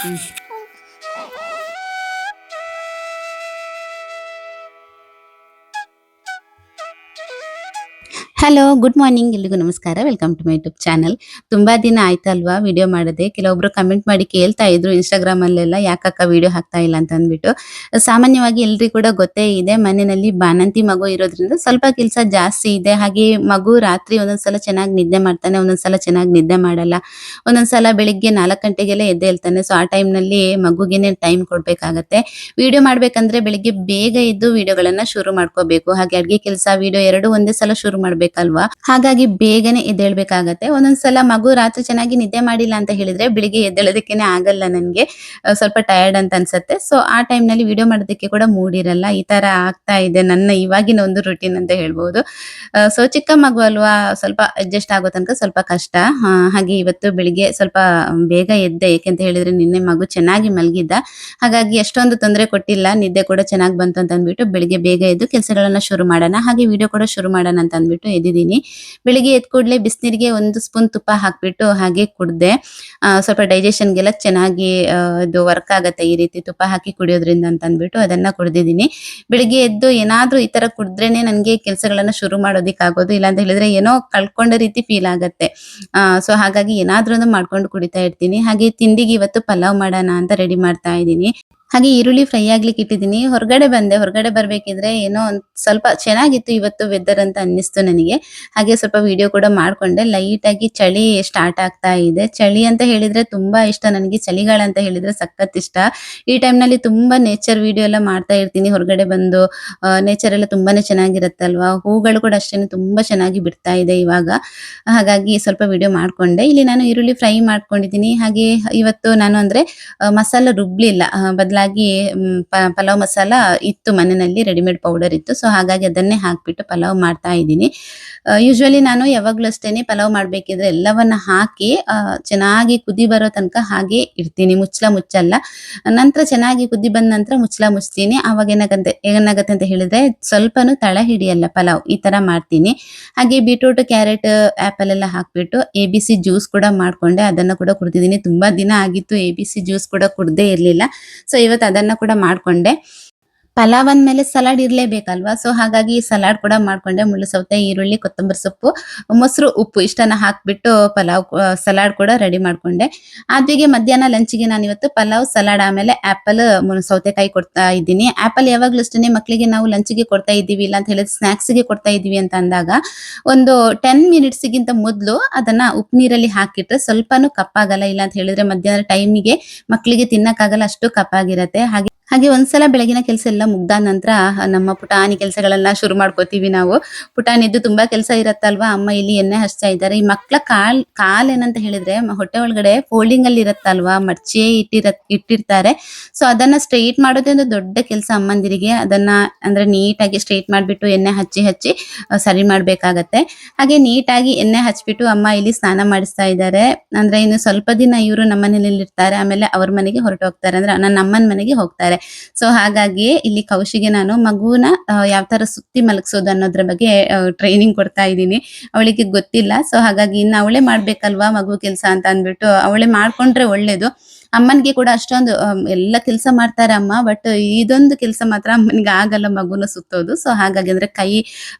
Tschüss. Hello good morning ಎಲ್ರಿಗೂ ನಮಸ್ಕಾರ. Welcome to my YouTube channel ತುಂಬಾ ದಿನ ಆಯ್ತಲ್ವಾ ವಿಡಿಯೋ ಮಾಡದೆ? ಕೆಲವೊಬ್ರು ಕಮೆಂಟ್ ಮಾಡಿ ಕೇಳ್ತಾ ಇದ್ರು ಇನ್ಸ್ಟಾಗ್ರಾಮ್ ಅಲ್ಲೆಲ್ಲ ಯಾಕಕ್ಕ ವಿಡಿಯೋ ಹಾಕ್ತಾ ಇಲ್ಲ ಅಂತ ಅಂದ್ಬಿಟ್ಟು. ಸಾಮಾನ್ಯವಾಗಿ ಎಲ್ರಿಗೂ ಕೂಡ ಗೊತ್ತೇ ಇದೆ, ಮನೆಯಲ್ಲಿ ಬಾಣಂತಿ ಮಗು ಇರೋದ್ರಿಂದ ಸ್ವಲ್ಪ ಕೆಲಸ ಜಾಸ್ತಿ ಇದೆ. ಹಾಗೆ ಮಗು ರಾತ್ರಿ ಒಂದೊಂದ್ಸಲ ಚೆನ್ನಾಗಿ ನಿದ್ದೆ ಮಾಡ್ತಾನೆ, ಒಂದೊಂದ್ಸಲ ಚೆನ್ನಾಗಿ ನಿದ್ದೆ ಮಾಡಲ್ಲ. ಒಂದೊಂದ್ಸಲ ಬೆಳಿಗ್ಗೆ ನಾಲ್ಕು ಗಂಟೆಗೆಲ್ಲ ಎದ್ದೆ ಹೇಳ್ತಾನೆ ಸೊ ಆ ಟೈಮ್ನಲ್ಲಿ ನಲ್ಲಿ ಮಗುಗೆನೆ ಟೈಮ್ ಕೊಡ್ಬೇಕಾಗತ್ತೆ. ವಿಡಿಯೋ ಮಾಡ್ಬೇಕಂದ್ರೆ ಬೆಳಿಗ್ಗೆ ಬೇಗ ಇದ್ದು ವಿಡಿಯೋಗಳನ್ನ ಶುರು ಮಾಡ್ಕೋಬೇಕು. ಹಾಗೆ ಅಡುಗೆ ಕೆಲಸ ವಿಡಿಯೋ ಎರಡು ಒಂದೇ ಸಲ ಶುರು ಮಾಡ್ಬೇಕಲ್ವಾ ಹಾಗಾಗಿ ಬೇಗನೆ ಎದ್ದೇಳ್ಬೇಕಾಗತ್ತೆ. ಒಂದೊಂದ್ಸಲ ಮಗು ರಾತ್ರಿ ಚೆನ್ನಾಗಿ ನಿದ್ದೆ ಮಾಡಿಲ್ಲ ಅಂತ ಹೇಳಿದ್ರೆ ಬೆಳಿಗ್ಗೆ ಎದ್ದೇಳೋದಕ್ಕೇನೆ ಆಗಲ್ಲ ನನ್ಗೆ. ಸ್ವಲ್ಪ ಟಯರ್ಡ್ ಅಂತ ಅನ್ಸುತ್ತೆ. ಸೊ ಆ ಟೈಮ್ನಲ್ಲಿ ವಿಡಿಯೋ ಮಾಡೋದಕ್ಕೆ ಕೂಡ ಮೂಡಿರಲ್ಲ ಈ ತರ ಆಗ್ತಾ ಇದೆ ನನ್ನ ಇವಾಗಿನ ಒಂದು ರುಟೀನ್ ಅಂತ ಹೇಳ್ಬೋದು. ಸೊ ಚಿಕ್ಕ ಮಗು ಅಲ್ವಾ? ಸ್ವಲ್ಪ ಅಡ್ಜಸ್ಟ್ ಆಗೋ ತನಕ ಸ್ವಲ್ಪ ಕಷ್ಟ. ಹಾಗೆ ಇವತ್ತು ಬೆಳಿಗ್ಗೆ ಸ್ವಲ್ಪ ಬೇಗ ಎದ್ದೆ. ಏಕೆಂತ ಹೇಳಿದ್ರೆ ನಿನ್ನೆ ಮಗು ಚೆನ್ನಾಗಿ ಮಲಗಿದ್ದ. ಹಾಗಾಗಿ ಎಷ್ಟೊಂದು ತೊಂದರೆ ಕೊಟ್ಟಿಲ್ಲ. ನಿದ್ದೆ ಕೂಡ ಚೆನ್ನಾಗಿ ಬಂತು ಅಂತ ಅಂದ್ಬಿಟ್ಟು ಬೆಳಿಗ್ಗೆ ಬೇಗ ಎದ್ದು ಕೆಲಸಗಳನ್ನ ಶುರು ಮಾಡೋಣ. ಹಾಗೆ ವಿಡಿಯೋ ಕೂಡ ಶುರು ಮಾಡೋಣ ಅಂತ ಅಂದ್ಬಿಟ್ಟು ಎದ್ದಿದ್ದೀನಿ ಬೆಳಿಗ್ಗೆ ಎದ್ದ ಕೂಡಲೇ ಬಿಸಿನೀರಿಗೆ ಒಂದು ಸ್ಪೂನ್ ತುಪ್ಪ ಹಾಕ್ಬಿಟ್ಟು ಹಾಗೆ ಕುಡ್ದೆ. ಸ್ವಲ್ಪ ಡೈಜೆಷನ್ಗೆಲ್ಲ ಚೆನ್ನಾಗಿ ಇದು ವರ್ಕ್ ಆಗುತ್ತೆ ಈ ರೀತಿ ತುಪ್ಪ ಹಾಕಿ ಕುಡಿಯೋದ್ರಿಂದ ಅಂತ ಅಂದ್ಬಿಟ್ಟು ಅದನ್ನ ಕುಡ್ದಿದ್ದೀನಿ. ಬೆಳಿಗ್ಗೆ ಎದ್ದು ಏನಾದ್ರೂ ಈ ತರ ಕುಡಿದ್ರೇನೆ ನನಗೆ ಕೆಲಸಗಳನ್ನ ಶುರು ಮಾಡೋದಿಕ್ಕಾಗೋದು. ಇಲ್ಲ ಅಂತ ಹೇಳಿದ್ರೆ ಏನೋ ಕಳ್ಕೊಂಡ ರೀತಿ ಫೀಲ್ ಆಗುತ್ತೆ. ಸೊ ಹಾಗಾಗಿ ಏನಾದ್ರೂ ಮಾಡ್ಕೊಂಡು ಕುಡಿತಾ ಇರ್ತೀನಿ. ಹಾಗೆ ತಿಂಡಿಗೆ ಇವತ್ತು ಪಲಾವ್ ಮಾಡೋಣ ಅಂತ ರೆಡಿ ಮಾಡ್ತಾ ಇದ್ದೀನಿ. ಹಾಗೆ ಈರುಳ್ಳಿ ಫ್ರೈ ಆಗ್ಲಿಕ್ಕೆ ಇಟ್ಟಿದ್ದೀನಿ. ಹೊರಗಡೆ ಬಂದೆ. ಹೊರಗಡೆ ಬರ್ಬೇಕಿದ್ರೆ ಏನೋ ಒಂದ್ ಸ್ವಲ್ಪ ಚೆನ್ನಾಗಿತ್ತು ಇವತ್ತು ವೆದರ್ ಅಂತ ಅನ್ನಿಸ್ತು ನನಗೆ. ಹಾಗೆ ಸ್ವಲ್ಪ ವಿಡಿಯೋ ಕೂಡ ಮಾಡ್ಕೊಂಡೆ. ಲೈಟ್ ಆಗಿ ಚಳಿ ಸ್ಟಾರ್ಟ್ ಆಗ್ತಾ ಇದೆ. ಚಳಿ ಅಂತ ಹೇಳಿದ್ರೆ ತುಂಬಾ ಇಷ್ಟ ನನಗೆ. ಚಳಿಗಾಲ ಅಂತ ಹೇಳಿದ್ರೆ ಸಖತ್ ಇಷ್ಟ. ಈ ಟೈಮ್ನಲ್ಲಿ ನಲ್ಲಿ ತುಂಬಾ ನೇಚರ್ ವಿಡಿಯೋ ಎಲ್ಲ ಮಾಡ್ತಾ ಇರ್ತೀನಿ. ಹೊರಗಡೆ ಬಂದು ನೇಚರ್ ಎಲ್ಲ ತುಂಬಾನೇ ಚೆನ್ನಾಗಿರುತ್ತಲ್ವಾ? ಹೂಗಳು ಕೂಡ ಅಷ್ಟೇನೆ ತುಂಬಾ ಚೆನ್ನಾಗಿ ಬಿಡ್ತಾ ಇದೆ ಇವಾಗ. ಹಾಗಾಗಿ ಸ್ವಲ್ಪ ವಿಡಿಯೋ ಮಾಡ್ಕೊಂಡೆ. ಇಲ್ಲಿ ನಾನು ಈರುಳ್ಳಿ ಫ್ರೈ ಮಾಡ್ಕೊಂಡಿದ್ದೀನಿ. ಹಾಗೆ ಇವತ್ತು ನಾನು ಅಂದ್ರೆ ಮಸಾಲ ರುಬ್ಲಿಲ್ಲ. ಬದಲಾಗಿ ಪಲಾವ್ ಮಸಾಲ ಇತ್ತು ಮನೆಯಲ್ಲಿ, ರೆಡಿಮೇಡ್ ಪೌಡರ್ ಇತ್ತು. ಸೊ, ಹಾಗಾಗಿ ಅದನ್ನೇ ಹಾಕ್ಬಿಟ್ಟು ಪಲಾವ್ ಮಾಡ್ತಾ ಇದ್ದೀನಿ. ಯೂಶ್ವಲಿ ನಾನು ಯಾವಾಗಲೂ ಅಷ್ಟೇನೆ ಪಲಾವ್ ಮಾಡಬೇಕಿದ್ರೆ ಎಲ್ಲವನ್ನ ಹಾಕಿ ಚೆನ್ನಾಗಿ ಕುದಿ ಬರೋ ತನಕ ಹಾಗೆ ಇಡ್ತೀನಿ. ಮುಚ್ಚಲ ಮುಚ್ಚಲ್ಲ. ನಂತರ ಚೆನ್ನಾಗಿ ಕುದಿ ಬಂದ ನಂತರ ಮುಚ್ಚಲ ಮುಚ್ತೀನಿ. ಆವಾಗ ಏನಾಗಂತೆ, ಏನಾಗತ್ತೆ ಅಂತ ಹೇಳಿದ್ರೆ ಸ್ವಲ್ಪನೂ ತಳ ಹಿಡಿಯಲ್ಲ ಪಲಾವ್. ಈ ತರ ಮಾಡ್ತೀನಿ. ಹಾಗೆ ಬೀಟ್ರೂಟ್, ಕ್ಯಾರೆಟ್ ಆಪಲ್ ಎಲ್ಲ ಹಾಕ್ಬಿಟ್ಟು ಎ ಬಿ ಸಿ ಜ್ಯೂಸ್ ಕೂಡ ಮಾಡ್ಕೊಂಡೆ. ಅದನ್ನ ಕೂಡ ಕುಡ್ತಿದ್ದೀನಿ ತುಂಬಾ ದಿನ ಆಗಿತ್ತು ಎ ಬಿ ಸಿ ಜ್ಯೂಸ್ ಕೂಡ ಕುಡ್ದೇ ಇರ್ಲಿಲ್ಲ. ಸೊ ಇವತ್ತು ಅದನ್ನ ಕೂಡ ಮಾಡ್ಕೊಂಡೆ. ಪಲಾವ್ ಅಂದ್ಮೇಲೆ ಸಲಾಡ್ ಇರ್ಲೇಬೇಕಲ್ವಾ? ಸೊ ಹಾಗಾಗಿ ಸಲಾಡ್ ಕೂಡ ಮಾಡ್ಕೊಂಡೆ. ಮುಳ್ಳು ಸೌತೆ ಈರುಳ್ಳಿ, ಕೊತ್ತಂಬರಿ ಸೊಪ್ಪು, ಮೊಸರು, ಉಪ್ಪು ಇಷ್ಟನ್ನ ಹಾಕ್ಬಿಟ್ಟು ಪಲಾವ್ ಸಲಾಡ್ ಕೂಡ ರೆಡಿ ಮಾಡ್ಕೊಂಡೆ. ಆದ್ವಿಗೆ ಮಧ್ಯಾಹ್ನ ಲಂಚ್ಗೆ ನಾನು ಇವತ್ತು ಪಲಾವ್, ಸಲಾಡ್, ಆಮೇಲೆ ಆಪಲ್ ಸೌತೆಕಾಯಿ ಕೊಡ್ತಾ ಇದ್ದೀನಿ. ಆಪಲ್ ಯಾವಾಗ್ಲೂ ಅಷ್ಟೇ ಮಕ್ಕಳಿಗೆ ನಾವು ಲಂಚ್ಗೆ ಕೊಡ್ತಾ ಇದ್ದೀವಿ, ಇಲ್ಲ ಅಂತ ಹೇಳಿದ್ರೆ ಸ್ನಾಕ್ಸ್ಗೆ ಕೊಡ್ತಾ ಇದ್ದೀವಿ ಅಂತ ಅಂದಾಗ ಒಂದು ಟೆನ್ ಮಿನಿಟ್ಸ್ಗಿಂತ ಮೊದಲು ಅದನ್ನ ಉಪ್ಪು ನೀರಲ್ಲಿ ಹಾಕಿಟ್ರೆ ಸ್ವಲ್ಪನೂ ಕಪ್ಪಾಗಲ್ಲ, ಇಲ್ಲ ಅಂತ ಹೇಳಿದ್ರೆ ಮಧ್ಯಾಹ್ನ ಟೈಮಿಗೆ ಮಕ್ಕಳಿಗೆ ತಿನ್ನಕ್ಕಾಗಲ್ಲ, ಅಷ್ಟು ಕಪ್ಪಾಗಿರತ್ತೆ. ಹಾಗೆ ಹಾಗೆ ಒಂದ್ಸಲ ಬೆಳಗಿನ ಕೆಲಸ ಎಲ್ಲ ಮುಗ್ದ ನಂತರ ನಮ್ಮ ಪುಟಾಣಿ ಕೆಲಸಗಳೆಲ್ಲ ಶುರು ಮಾಡ್ಕೋತೀವಿ ನಾವು. ಪುಟಾಣಿದ್ದು ತುಂಬಾ ಕೆಲಸ ಇರತ್ತಲ್ವಾ? ಅಮ್ಮ ಇಲ್ಲಿ ಎಣ್ಣೆ ಹಚ್ತಾ ಇದ್ದಾರೆ. ಈ ಮಕ್ಳ ಕಾಲ್ ಕಾಲ್ ಏನಂತ ಹೇಳಿದ್ರೆ ಹೊಟ್ಟೆ ಒಳಗಡೆ ಫೋಲ್ಡಿಂಗ್ ಅಲ್ಲಿ ಇರತ್ತಲ್ವಾ? ಮರ್ಚೆ ಇಟ್ಟಿರ, ಇಟ್ಟಿರ್ತಾರೆ. ಸೊ ಅದನ್ನ ಸ್ಟ್ರೈಟ್ ಮಾಡೋದೇ ಒಂದು ದೊಡ್ಡ ಕೆಲಸ ಅಮ್ಮಂದಿರಿಗೆ. ಅದನ್ನ ಅಂದ್ರೆ ನೀಟಾಗಿ ಸ್ಟ್ರೈಟ್ ಮಾಡ್ಬಿಟ್ಟು ಎಣ್ಣೆ ಹಚ್ಚಿ ಹಚ್ಚಿ ಸರಿ ಮಾಡ್ಬೇಕಾಗತ್ತೆ. ಹಾಗೆ ನೀಟಾಗಿ ಎಣ್ಣೆ ಹಚ್ಬಿಟ್ಟು ಅಮ್ಮ ಇಲ್ಲಿ ಸ್ನಾನ ಮಾಡಿಸ್ತಾ ಇದ್ದಾರೆ. ಅಂದ್ರೆ ಇನ್ನು ಸ್ವಲ್ಪ ದಿನ ಇವರು ನಮ್ಮ ಮನೇಲಿ ಇರ್ತಾರೆ ಆಮೇಲೆ ಅವ್ರ ಮನೆಗೆ ಹೊರಟು ಹೋಗ್ತಾರೆ ಅಂದ್ರೆ ನನ್ನ ಮನೆಗೆ ಹೋಗ್ತಾರೆ. ಸೊ ಹಾಗಾಗಿ ಇಲ್ಲಿ ಕೌಶಿಗೆ ನಾನು ಮಗುನ ಯಾವ ತರ ಸುತ್ತಿ ಮಲಗಿಸೋದು ಅನ್ನೋದ್ರ ಬಗ್ಗೆ ಟ್ರೈನಿಂಗ್ ಕೊಡ್ತಾ ಇದ್ದೀನಿ. ಅವಳಿಗೆ ಗೊತ್ತಿಲ್ಲ. ಸೊ ಹಾಗಾಗಿ ಇನ್ನು ಅವಳೇ ಮಾಡ್ಬೇಕಲ್ವಾ ಮಗು ಕೆಲಸ ಅಂತ ಅಂದ್ಬಿಟ್ಟು ಅವಳೇ ಮಾಡ್ಕೊಂಡ್ರೆ ಒಳ್ಳೇದು. ಅಮ್ಮನಿಗೆ ಕೂಡ ಅಷ್ಟೊಂದು ಎಲ್ಲ ಕೆಲಸ ಮಾಡ್ತಾರೆ ಅಮ್ಮ ಬಟ್ ಇದೊಂದು ಕೆಲಸ ಮಾತ್ರ ಅಮ್ಮನಿಗೆ ಆಗಲ್ಲ ಮಗುನ ಸುತ್ತೋದು. ಸೊ ಹಾಗಾಗಿ ಅಂದ್ರೆ ಕೈ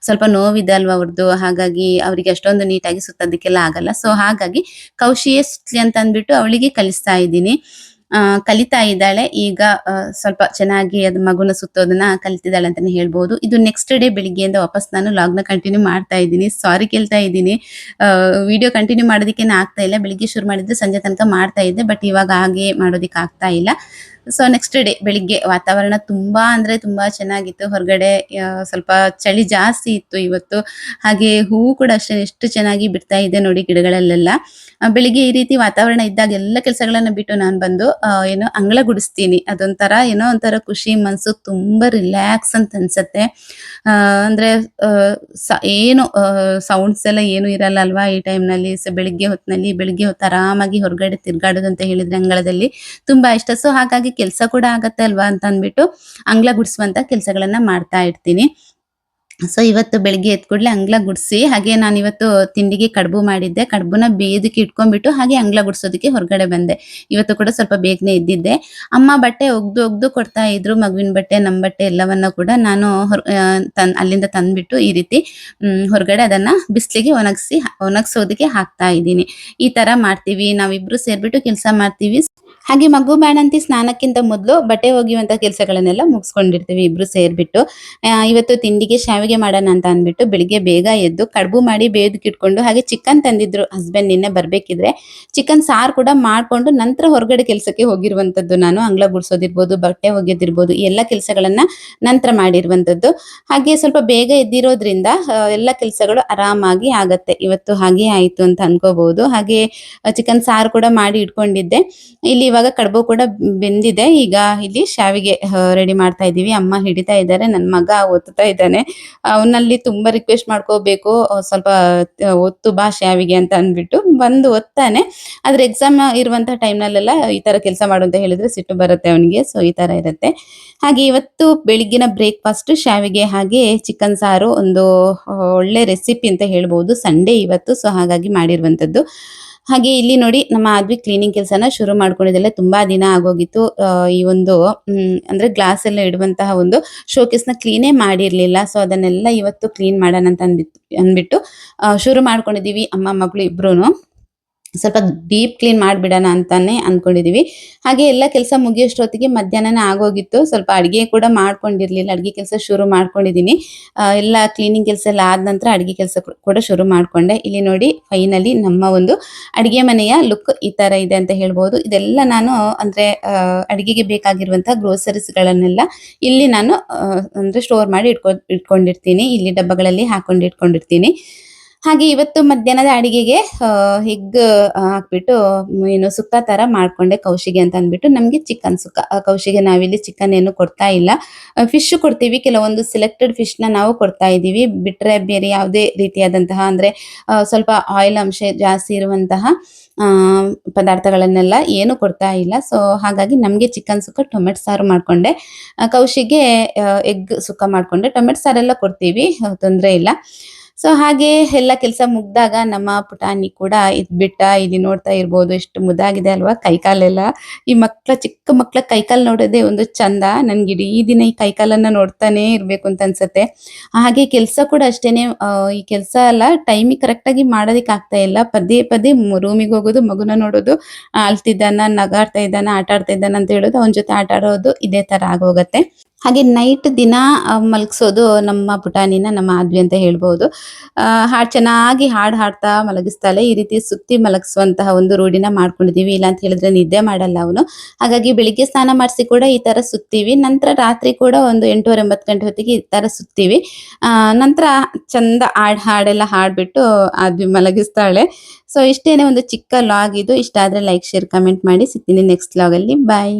ಸ್ವಲ್ಪ ನೋವಿದೆ ಅಲ್ವಾ ಅವ್ರದ್ದು ಹಾಗಾಗಿ ಅವರಿಗೆ ಅಷ್ಟೊಂದು ನೀಟಾಗಿ ಸುತ್ತೋದಕ್ಕೆಲ್ಲ ಆಗಲ್ಲ. ಸೊ ಹಾಗಾಗಿ ಕೌಶಿಯೇ ಸುತ್ತಲಿ ಅಂತ ಅಂದ್ಬಿಟ್ಟು ಅವಳಿಗೆ ಕಲಿಸ್ತಾ ಇದ್ದೀನಿ. ಕಲಿತಾ ಇದ್ದಾಳೆ. ಈಗ ಸ್ವಲ್ಪ ಚೆನ್ನಾಗಿ ಅದು ಮಗುನ ಸುತ್ತೋದನ್ನ ಕಲಿತಿದ್ದಾಳೆ ಅಂತಾನೆ ಹೇಳ್ಬಹುದು ಇದು ನೆಕ್ಸ್ಟ್ ಡೇ ಬೆಳಿಗ್ಗೆಯಿಂದ ವಾಪಸ್ ನಾನು ಲಾಗ್ನ ಕಂಟಿನ್ಯೂ ಮಾಡ್ತಾ ಇದ್ದೀನಿ. ಸಾರಿ ಕೇಳ್ತಾ ಇದ್ದೀನಿ. ವಿಡಿಯೋ ಕಂಟಿನ್ಯೂ ಮಾಡೋದಕ್ಕೆ ಆಗ್ತಾ ಇಲ್ಲ. ಬೆಳಿಗ್ಗೆ ಶುರು ಮಾಡಿದ್ರೆ ಸಂಜೆ ತನಕ ಮಾಡ್ತಾ ಇದ್ದೆ ಬಟ್ ಇವಾಗ ಹಾಗೆ ಮಾಡೋದಿಕ್ ಆಗ್ತಾ ಇಲ್ಲ. ಸೊ ನೆಕ್ಸ್ಟ್ ಡೇ ಬೆಳಿಗ್ಗೆ ವಾತಾವರಣ ತುಂಬಾ ಅಂದ್ರೆ ತುಂಬಾ ಚೆನ್ನಾಗಿತ್ತು. ಹೊರಗಡೆ ಸ್ವಲ್ಪ ಚಳಿ ಜಾಸ್ತಿ ಇತ್ತು ಇವತ್ತು. ಹಾಗೆ ಹೂವು ಕೂಡ ಅಷ್ಟೇ, ಎಷ್ಟು ಚೆನ್ನಾಗಿ ಬಿಡ್ತಾ ಇದೆ ನೋಡಿ ಗಿಡಗಳಲ್ಲೆಲ್ಲ. ಬೆಳಿಗ್ಗೆ ಈ ರೀತಿ ವಾತಾವರಣ ಇದ್ದಾಗ ಎಲ್ಲ ಕೆಲಸಗಳನ್ನ ಬಿಟ್ಟು ನಾನು ಬಂದು ಏನು ಅಂಗಳ ಗುಡಿಸ್ತೀನಿ. ಅದೊಂಥರ ಏನೋ ಒಂಥರ ಖುಷಿ, ಮನ್ಸು ತುಂಬಾ ರಿಲ್ಯಾಕ್ಸ್ ಅಂತ ಅನ್ಸುತ್ತೆ. ಅಂದ್ರೆ ಏನು ಸೌಂಡ್ಸ್ ಎಲ್ಲ ಏನು ಇರಲ್ಲ ಅಲ್ವಾ ಈ ಟೈಮ್ನಲ್ಲಿ ಬೆಳಿಗ್ಗೆ ಹೊತ್ತಿನಲ್ಲಿ ಬೆಳಿಗ್ಗೆ ಹೊತ್ತು ಆರಾಮಾಗಿ ಹೊರಗಡೆ ತಿರ್ಗಾಡೋದು ಅಂತ ಹೇಳಿದ್ರೆ ಅಂಗಳದಲ್ಲಿ ತುಂಬಾ ಇಷ್ಟ. ಸೊ ಹಾಗಾಗಿ ಕೆಲಸ ಕೂಡ ಆಗತ್ತೆ ಅಲ್ವಾ ಅಂತ ಅಂದ್ಬಿಟ್ಟು ಅಂಗ್ಲ ಗುಡಿಸುವಂತ ಕೆಲಸಗಳನ್ನ ಮಾಡ್ತಾ ಇರ್ತೀನಿ. ಸೊ ಇವತ್ತು ಬೆಳಿಗ್ಗೆ ಎದ್ದ ಕೂಡಲೇ ಅಂಗ್ಲ ಗುಡಿಸಿ, ಹಾಗೆ ನಾನು ಇವತ್ತು ತಿಂಡಿಗೆ ಕಡುಬು ಮಾಡಿದ್ದೆ. ಕಡುಬುನ ಬೇಯೋದಕ್ಕೆ ಇಟ್ಕೊಂಡ್ಬಿಟ್ಟು ಹಾಗೆ ಅಂಗ್ಲ ಗುಡಿಸೋದಕ್ಕೆ ಹೊರಗಡೆ ಬಂದೆ. ಇವತ್ತು ಕೂಡ ಸ್ವಲ್ಪ ಬೇಗನೆ ಇದ್ದಿದ್ದೆ ಅಮ್ಮ ಬಟ್ಟೆ ಒಗ್ದು ಒಗ್ದು ಕೊಡ್ತಾ ಇದ್ರು, ಮಗುವಿನ ಬಟ್ಟೆ ನಮ್ಮ ಬಟ್ಟೆ ಎಲ್ಲವನ್ನ ಕೂಡ ನಾನು ಹೊರ ತನ್, ಅಲ್ಲಿಂದ ತಂದ್ಬಿಟ್ಟು ಈ ರೀತಿ ಹೊರಗಡೆ ಅದನ್ನ ಬಿಸಿಲಿಗೆ ಒಣಗಿಸಿ, ಒಣಗಿಸೋದಕ್ಕೆ ಹಾಕ್ತಾ ಇದ್ದೀನಿ. ಈ ತರ ಮಾಡ್ತೀವಿ. ನಾವಿಬ್ರು ಸೇರ್ಬಿಟ್ಟು ಕೆಲಸ ಮಾಡ್ತೀವಿ. ಹಾಗೆ ಮಗು ಬ್ಯಾಣಂತಿ ಸ್ನಾನಕ್ಕಿಂತ ಮೊದಲು ಬಟ್ಟೆ ಒಗೆಯುವಂತ ಕೆಲಸಗಳನ್ನೆಲ್ಲ ಮುಗಿಸ್ಕೊಂಡಿರ್ತೀವಿ ಇಬ್ರು ಸೇರ್ಬಿಟ್ಟು. ಇವತ್ತು ತಿಂಡಿಗೆ ಶಾವಿಗೆ ಮಾಡೋಣ ಅಂತ ಅಂದ್ಬಿಟ್ಟು ಬೆಳಿಗ್ಗೆ ಬೇಗ ಎದ್ದು ಕಡುಬು ಮಾಡಿ ಬೇದಕ್ಕಿಟ್ಕೊಂಡು ಹಾಗೆ ಚಿಕನ್ ತಂದಿದ್ರು ಹಸ್ಬೆಂಡ್ ನಿನ್ನೆ ಬರ್ಬೇಕಿದ್ರೆ. ಚಿಕನ್ ಸಾರು ಕೂಡ ಮಾಡ್ಕೊಂಡು ನಂತರ ಹೊರಗಡೆ ಕೆಲಸಕ್ಕೆ ಹೋಗಿರುವಂತದ್ದು ನಾನು ಅಂಗ್ಲ ಗುಡ್ಸೋದಿರ್ಬೋದು, ಬಟ್ಟೆ ಒಗೆಯೋದಿರ್ಬೋದು ಎಲ್ಲ ಕೆಲಸಗಳನ್ನ ನಂತರ ಮಾಡಿರುವಂತದ್ದು. ಹಾಗೆ ಸ್ವಲ್ಪ ಬೇಗ ಎದ್ದಿರೋದ್ರಿಂದ ಎಲ್ಲ ಕೆಲಸಗಳು ಆರಾಮಾಗಿ ಆಗತ್ತೆ. ಇವತ್ತು ಹಾಗೆ ಆಯ್ತು ಅಂತ ಅನ್ಕೋಬಹುದು ಹಾಗೆ ಚಿಕನ್ ಸಾರು ಕೂಡ ಮಾಡಿ ಇಟ್ಕೊಂಡಿದ್ದೆ. ಇಲ್ಲಿ ಕಡುಬು ಕೂಡ ಬೆಂದಿದೆ. ಈಗ ಇಲ್ಲಿ ಶಾವಿಗೆ ರೆಡಿ ಮಾಡ್ತಾ ಇದ್ದೀವಿ. ಅಮ್ಮ ಹಿಡಿತಾ ಇದ್ದಾರೆ. ನನ್ನ ಮಗ ಒತ್ತುತ್ತಾ ಇದ್ದಾನೆ. ಅವನಲ್ಲಿ ತುಂಬಾ ರಿಕ್ವೆಸ್ಟ್ ಮಾಡ್ಕೋಬೇಕು. ಸ್ವಲ್ಪ ಒತ್ತು ಬಾ ಶಾವಿಗೆ ಅಂತ ಅಂದ್ಬಿಟ್ಟು ಬಂದು ಒತ್ತಾನೆ ಆದ್ರೆ ಎಕ್ಸಾಮ್ ಇರುವಂತ ಟೈಮ್ನಲ್ಲೆಲ್ಲ ಈ ತರ ಕೆಲಸ ಮಾಡು ಅಂತ ಹೇಳಿದ್ರೆ ಸಿಟ್ಟು ಬರುತ್ತೆ ಅವನಿಗೆ. ಸೊ ಈ ತರ ಇರುತ್ತೆ. ಹಾಗೆ ಇವತ್ತು ಬೆಳಿಗ್ಗಿನ ಬ್ರೇಕ್ಫಾಸ್ಟ್ ಶಾವಿಗೆ ಹಾಗೆ ಚಿಕನ್ ಸಾರು ಒಂದು ಒಳ್ಳೆ ರೆಸಿಪಿ ಅಂತ ಹೇಳ್ಬೋದು. ಸಂಡೇ ಇವತ್ತು. ಸೊ ಹಾಗಾಗಿ ಮಾಡಿರುವಂತದ್ದು ಹಾಗೆ ಇಲ್ಲಿ ನೋಡಿ ನಮ್ಮ ಆದ್ವಿ ಕ್ಲೀನಿಂಗ್ ಕೆಲಸನ ಶುರು ಮಾಡ್ಕೊಂಡಿದ್ದೆಲ್ಲ ತುಂಬಾ ದಿನ ಆಗೋಗಿತ್ತು. ಈ ಒಂದು ಅಂದ್ರೆ ಗ್ಲಾಸ್ ಎಲ್ಲ ಇಡುವಂತಹ ಒಂದು ಶೋಕೇಸ್ನ ಕ್ಲೀನೇ ಮಾಡಿರ್ಲಿಲ್ಲ. ಸೊ ಅದನ್ನೆಲ್ಲ ಇವತ್ತು ಕ್ಲೀನ್ ಮಾಡೋಣ ಅಂತ ಅಂದ್ಬಿಟ್ಟು ಅಂದ್ಬಿಟ್ಟು ಶುರು ಮಾಡ್ಕೊಂಡಿದೀವಿ ಅಮ್ಮ, ಮಗಳು ಇಬ್ರುನು. ಸ್ವಲ್ಪ ಡೀಪ್ ಕ್ಲೀನ್ ಮಾಡಿಬಿಡೋಣ ಅಂತಾನೆ ಅಂದ್ಕೊಂಡಿದ್ದೀವಿ ಹಾಗೆ ಎಲ್ಲ ಕೆಲಸ ಮುಗಿಯೋಷ್ಟೊತ್ತಿಗೆ ಮಧ್ಯಾಹ್ನನೇ ಆಗೋಗಿತ್ತು. ಸ್ವಲ್ಪ ಅಡಿಗೆ ಕೂಡ ಮಾಡ್ಕೊಂಡಿರ್ಲಿಲ್ಲ. ಅಡಿಗೆ ಕೆಲಸ ಶುರು ಮಾಡ್ಕೊಂಡಿದೀನಿ ಆ, ಎಲ್ಲ ಕ್ಲೀನಿಂಗ್ ಕೆಲಸ ಎಲ್ಲ ಆದ ನಂತರ ಅಡಿಗೆ ಕೆಲಸ ಕೂಡ ಶುರು ಮಾಡ್ಕೊಂಡೆ. ಇಲ್ಲಿ ನೋಡಿ ಫೈನಲಿ ನಮ್ಮ ಒಂದು ಅಡಿಗೆ ಮನೆಯ ಲುಕ್ ಈ ತರ ಇದೆ ಅಂತ ಹೇಳ್ಬೋದು. ಇದೆಲ್ಲ ನಾನು ಅಂದ್ರೆ ಅಡುಗೆಗೆ ಅಡಿಗೆಗೆ ಬೇಕಾಗಿರುವಂತಹ ಗ್ರೋಸರೀಸ್ ಗಳನ್ನೆಲ್ಲ ಇಲ್ಲಿ ನಾನು ಅಂದರೆ ಅಂದ್ರೆ ಸ್ಟೋರ್ ಮಾಡಿ ಇಟ್ಕೊ ಇಟ್ಕೊಂಡಿರ್ತೀನಿ. ಇಲ್ಲಿ ಡಬ್ಬಗಳಲ್ಲಿ ಹಾಕೊಂಡು ಇಟ್ಕೊಂಡಿರ್ತೀನಿ. ಹಾಗೆ ಇವತ್ತು ಮಧ್ಯಾಹ್ನದ ಅಡಿಗೆಗೆ ಎಗ್ ಹಾಕ್ಬಿಟ್ಟು ಏನು ಸುಕ್ಕ ತರ ಮಾಡ್ಕೊಂಡೆ ಕೌಶಿಗೆ ಅಂತ ಅಂದ್ಬಿಟ್ಟು ನಮ್ಗೆ ಚಿಕನ್ ಸುಕ್ಕ. ಕೌಶಿಗೆ ನಾವಿಲ್ಲಿ ಚಿಕನ್ ಏನು ಕೊಡ್ತಾ ಇಲ್ಲ. ಫಿಶ್ ಕೊಡ್ತೀವಿ. ಕೆಲವೊಂದು ಸೆಲೆಕ್ಟೆಡ್ ಫಿಶ್ನ ನಾವು ಕೊಡ್ತಾ ಇದೀವಿ ಬಿಟ್ರೆ ಬೇರೆ ಯಾವುದೇ ರೀತಿಯಾದಂತಹ ಅಂದ್ರೆ ಸ್ವಲ್ಪ ಆಯಿಲ್ ಅಂಶ ಜಾಸ್ತಿ ಇರುವಂತಹ ಪದಾರ್ಥಗಳನ್ನೆಲ್ಲ ಏನು ಕೊಡ್ತಾ ಇಲ್ಲ. ಸೊ ಹಾಗಾಗಿ ನಮಗೆ ಚಿಕನ್ ಸುಕ್ಕ, ಟೊಮೆಟೊ ಸಾರು ಮಾಡ್ಕೊಂಡೆ. ಕೌಶಿಗೆ ಎಗ್ ಸುಕ್ಕ ಮಾಡ್ಕೊಂಡೆ. ಟೊಮೆಟೊ ಸಾರೆಲ್ಲ ಕೊಡ್ತೀವಿ. ತೊಂದರೆ ಇಲ್ಲ. ಸೊ ಹಾಗೆ ಎಲ್ಲ ಕೆಲಸ ಮುಗ್ದಾಗ ನಮ್ಮ ಪುಟಾಣಿ ಕೂಡ ಇದ್ಬಿಟ್ಟ ಇಲ್ಲಿ ನೋಡ್ತಾ ಇರ್ಬೋದು, ಎಷ್ಟು ಮುದ್ದಾಗಿದೆ ಅಲ್ವಾ ಕೈಕಾಲೆಲ್ಲ. ಈ ಮಕ್ಳ, ಚಿಕ್ಕ ಮಕ್ಳ ಕೈಕಾಲ್ ನೋಡೋದೇ ಒಂದು ಚಂದ. ನನ್ಗೆ ಇಡೀ ದಿನ ಈ ಕೈಕಾಲನ್ನ ನೋಡ್ತಾನೆ ಇರ್ಬೇಕು ಅಂತ ಅನ್ಸುತ್ತೆ. ಹಾಗೆ ಕೆಲಸ ಕೂಡ ಅಷ್ಟೇನೆ ಈ ಕೆಲಸ ಎಲ್ಲ ಟೈಮಿಗೆ ಕರೆಕ್ಟ್ ಆಗಿ ಮಾಡೋದಕ್ಕೆ ಆಗ್ತಾ ಇಲ್ಲ. ಪದೇ ಪದೇ ರೂಮಿಗೆ ಹೋಗೋದು, ಮಗುನ ನೋಡೋದು, ಅಳ್ತಿದ್ದಾನ, ನಗಾಡ್ತಾ ಇದ್ದಾನ ಆಟ ಆಡ್ತಾ ಇದ್ದಾನ ಅಂತ ಹೇಳೋದು, ಅವನ ಜೊತೆ ಆಟ ಆಡೋದು ಇದೇ ತರ ಆಗೋಗತ್ತೆ. ಹಾಗೆ ನೈಟ್ ದಿನ ಮಲಗಿಸೋದು ನಮ್ಮ ಪುಟಾಣಿನ, ನಮ್ಮ ಆದ್ವಿ ಅಂತ ಹೇಳ್ಬೋದು. ಹಾಡು ಚೆನ್ನಾಗಿ ಹಾಡು ಹಾಡ್ತಾ ಮಲಗಿಸ್ತಾಳೆ ಈ ರೀತಿ ಸುತ್ತಿ ಮಲಗಿಸುವಂತಹ ಒಂದು ರೂಢಿನ ಮಾಡ್ಕೊಂಡಿದೀವಿ ಇಲ್ಲ ಅಂತ ಹೇಳಿದ್ರೆ ನಿದ್ದೆ ಮಾಡಲ್ಲ ಅವನು. ಹಾಗಾಗಿ ಬೆಳಿಗ್ಗೆ ಸ್ನಾನ ಮಾಡಿಸಿ ಕೂಡ ಈ ತರ ಸುತ್ತೀವಿ. ನಂತರ ರಾತ್ರಿ ಕೂಡ ಒಂದು ಎಂಟೂವರೆ ಒಂಬತ್ತು ಗಂಟೆ ಹೊತ್ತಿಗೆ ಈ ತರ ಸುತ್ತೀವಿ. ನಂತರ ಚಂದ ಹಾಡ್, ಹಾಡೆಲ್ಲ ಹಾಡ್ಬಿಟ್ಟು ಆದ್ವಿ ಮಲಗಿಸ್ತಾಳೆ ಸೊ ಇಷ್ಟೇನೆ ಒಂದು ಚಿಕ್ಕ ಲಾಗ್ ಇದು. ಇಷ್ಟ ಆದ್ರೆ ಲೈಕ್ ಶೇರ್ ಕಮೆಂಟ್ ಮಾಡಿ. ಸಿಗ್ತೀನಿ ನೆಕ್ಸ್ಟ್ ಲಾಗ್ ಅಲ್ಲಿ. ಬಾಯ್